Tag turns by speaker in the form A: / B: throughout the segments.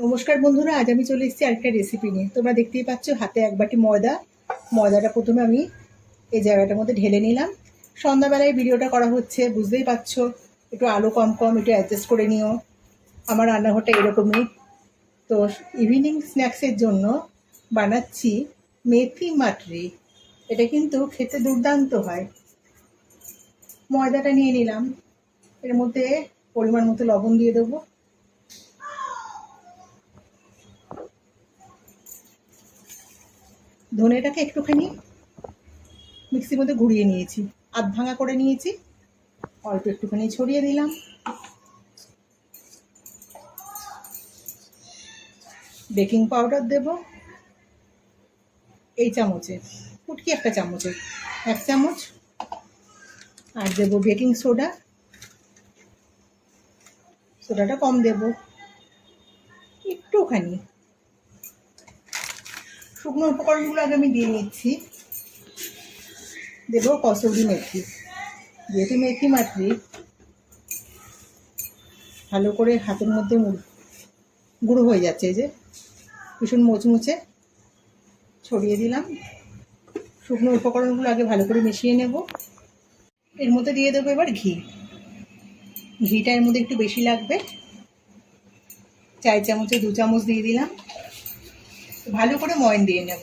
A: নমস্কার বন্ধুরা, আজ আমি চলে এসেছি আরেকটা রেসিপি নিয়ে। তোমরা দেখতেই পাচ্ছ, হাতে এক বাটি ময়দা। ময়দাটা প্রথমে আমি এই জায়গাটার মধ্যে ঢেলে নিলাম। সন্ধ্যাবেলায় ভিডিওটা করা হচ্ছে, বুঝতেই পারছ। একটু আলো কম কম, একটু অ্যাডজাস্ট করে নিও। আমার রান্নাঘরটা এরকমই। তো ইভিনিং স্ন্যাক্সের জন্য বানাচ্ছি মেথি মাটরি। এটা কিন্তু খেতে দুর্দান্ত হয়। ময়দাটা নিয়ে নিলাম। এর মধ্যে পরিমাণ মতো লবণ দিয়ে দেবো। ধনেটাকে একটুখানি মিক্সির মধ্যে ঘুরিয়ে নিয়েছি। আধ ভাঙা করে নিয়েছি। অল্প একটুখানি ছড়িয়ে দিলাম। বেকিং পাউডার দেব। এই চামচে ফুটকি একটা চামচে, এক চামচ। আর দেবো বেকিং সোডা। সোডাটা কম দেব একটুখানি শুকনো উপকরণগুলো আগে আমি দিয়ে নিচ্ছি। দেবো কসৌরি মেথি। যেহেতু মেথি মাতৃ ভালো করে হাতের মধ্যে গুঁড়ো হয়ে যাচ্ছে এই যে। ভীষণ মুচমুচে ছড়িয়ে দিলাম। শুকনো উপকরণগুলো আগে ভালো করে মিশিয়ে নেব। এর মধ্যে দিয়ে দেবো এবার ঘি। ঘিটা এর মধ্যে একটু বেশি লাগবে। চার চামচে, দু চামচ দিয়ে দিলাম। ভালো করে ময়ন দিয়ে নেব।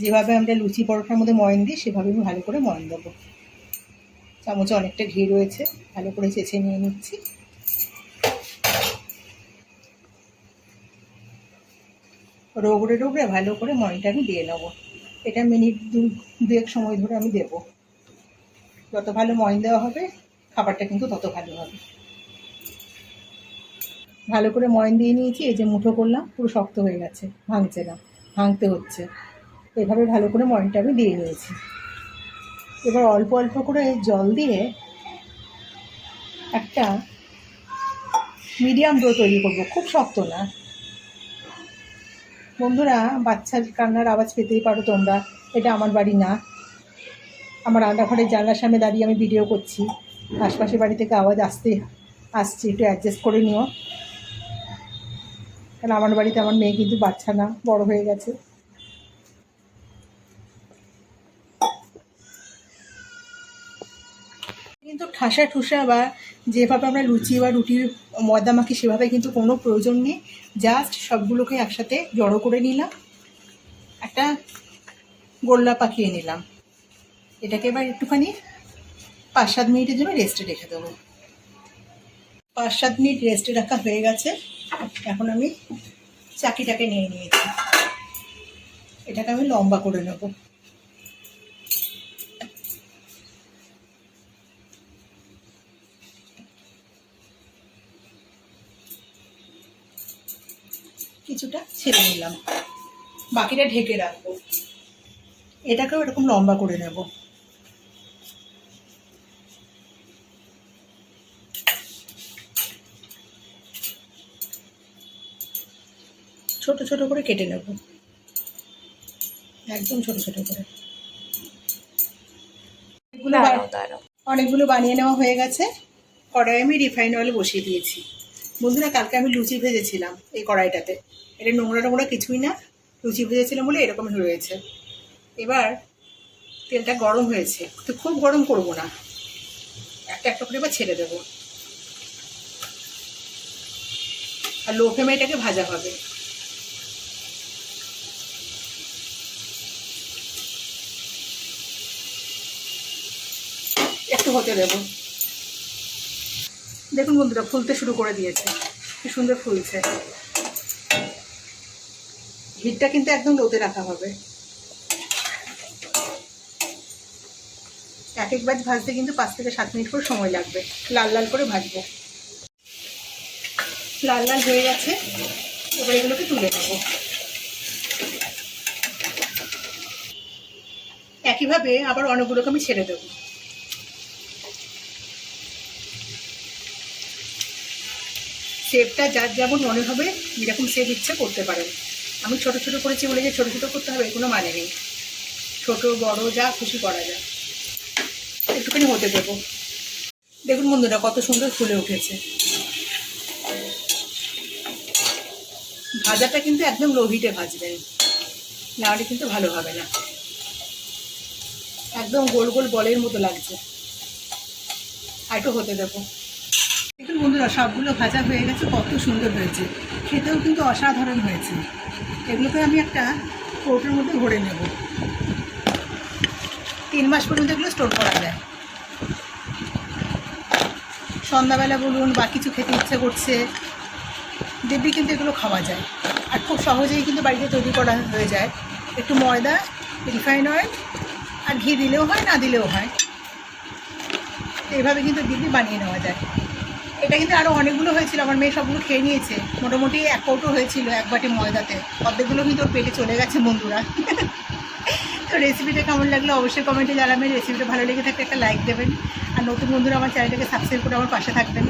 A: যেভাবে আমরা লুচি পরোটার মধ্যে ময়ন দিই, সেভাবে আমি ভালো করে ময়ন দেবো। চামচে অনেকটা ঘি রয়েছে, ভালো করে চেঁচে নিয়ে নিচ্ছি। রোগড়ে রোগড়ে ভালো করে ময়নটা আমি দিয়ে নেব। এটা মিনিট দু, দুয়েক সময় ধরে আমি দেবো। যত ভালো ময়ন দেওয়া হবে, খাবারটা কিন্তু তত ভালো হবে। ভালো করে ময়ন দিয়ে নিয়েছি, এই যে মুঠো করলাম, পুরো শক্ত হয়ে গেছে, ভাঙছে না, ভাঙতে হচ্ছে। এভাবে ভালো করে ময়নটা আমি দিয়ে নিয়েছি। এবার অল্প অল্প করে জল দিয়ে একটা মিডিয়াম ডো তৈরি করব, খুব শক্ত না। বন্ধুরা, বাচ্চার কান্নার আওয়াজ পেতেই পারো তোমরা, এটা আমার বাড়ি না। আমার রান্নাঘরের জানলার সামনে দাঁড়িয়ে আমি ভিডিও করছি, আশপাশের বাড়ি থেকে আওয়াজ আসতে, আসছে, একটু অ্যাডজাস্ট করে নিও। কারণ আমার বাড়িতে আমার মেয়ে কিন্তু বাচ্চা না, বড় হয়ে গেছে। কিন্তু ঠাসা ঠুসা বা যেভাবে আমরা লুচি বা রুটি ময়দা মাখি, সেভাবে কিন্তু কোনো প্রয়োজন নেই। জাস্ট সবগুলোকে একসাথে জড়ো করে নিলাম। একটা গোল্লা পাকিয়ে নিলাম। এটাকে এবার একটুখানি পাঁচ সাত মিনিটের জন্য রেস্টে রেখে দেবো। পাঁচ সাত মিনিট রেস্টে রাখা হয়ে গেছে। এখন আমি চাকিটাকে নিয়ে নিয়েছি। এটাকে আমি লম্বা করে নেব। কিছুটা ছেড়ে নিলাম। বাকিটা ঢেকে রাখব। এটাকেও এরকম লম্বা করে নেব। ছোট ছোট করে কেটে নেব। একদম ছোট ছোট করে। অনেকগুলো বানিয়ে নেওয়া হয়ে গেছে। কড়াই আমি রিফাইন অয়েল বসিয়ে দিয়েছি। বন্ধুরা কালকে আমি লুচি ভেজেছিলাম এই কড়াইটাতে। এটা নোংরা নোংরা কিছুই না। লুচি ভেজেছিলাম বলে এরকম রয়েছে। এবার তেলটা গরম হয়েছে। তো খুব গরম করব না। একটা একটা করে এবার ছেড়ে দেবো। আর লো ফ্লেমে এটাকে ভাজা হবে। একটু হতে দেবো। দেখুন বন্ধুরা, ফুলতে শুরু করে দিয়েছে। কি সুন্দর ফুলছে। হিটটা কিন্তু একদম লোতে রাখা হবে। এক এক ব্যাচ ভাজতে কিন্তু পাঁচ থেকে সাত মিনিট করে সময় লাগবে। লাল লাল করে ভাজবো। লাল লাল হয়ে গেছে। এবার এগুলোকে তুলে নেব। একইভাবে আবার অনেকগুলোকে আমি ছেড়ে দেবো। শেপটা যার যেমন মনে হবে যেরকম শেপ ইচ্ছে করতে পারেন আমি ছোট ছোট করেছি বলে যে ছোট ছোট করতে হবে, কোনো মানে নেই। ছোট, বড়, যা খুশি করা যায়। একটুখানি হতে দেবো। দেখুন বন্ধুরা, কত সুন্দর ফুলে উঠেছে। ভাজাটা কিন্তু একদম লো হিটে ভাজবেন নাহলে কিন্তু ভালো হবে না। একদম গোল গোল বলের মতো লাগছে। আর একটু হতে দেবো। দেখুন বন্ধুরা, সবগুলো ভাজা হয়ে গেছে, কত সুন্দর হয়েছে। খেতেও কিন্তু অসাধারণ হয়েছে। এগুলোকে আমি একটা কৌটোর মধ্যে ভরে নেব। তিন মাস পর্যন্ত এগুলো স্টোর করা যায়। সন্ধ্যাবেলা বলুন বা কিছু খেতে ইচ্ছে করছে দিব্যি কিন্তু এগুলো খাওয়া যায়। আর খুব সহজেই কিন্তু বাড়িতে তৈরি করা হয়ে যায়। একটু ময়দা, রিফাইন অয়েল, আর ঘি দিলেও হয়, না দিলেও হয়। এইভাবে কিন্তু দিব্যি বানিয়ে নেওয়া যায়। এটা কিন্তু আরও অনেকগুলো হয়েছিল, আমার মেয়ে সবগুলো খেয়ে নিয়েছে। মোটামুটি এক কৌটো হয়েছিল এক বাটি ময়দাতে। অর্ধেকগুলো কিন্তু ওর পেটে চলে গেছে, বন্ধুরা। তো রেসিপিটা কেমন লাগল অবশ্যই কমেন্টে জানাবেন। রেসিপিটা ভালো লেগে থাকলে একটা লাইক দেবেন। আর নতুন বন্ধুরা আমার চ্যানেলটাকে সাবস্ক্রাইব করে আমার পাশে থাকবেন।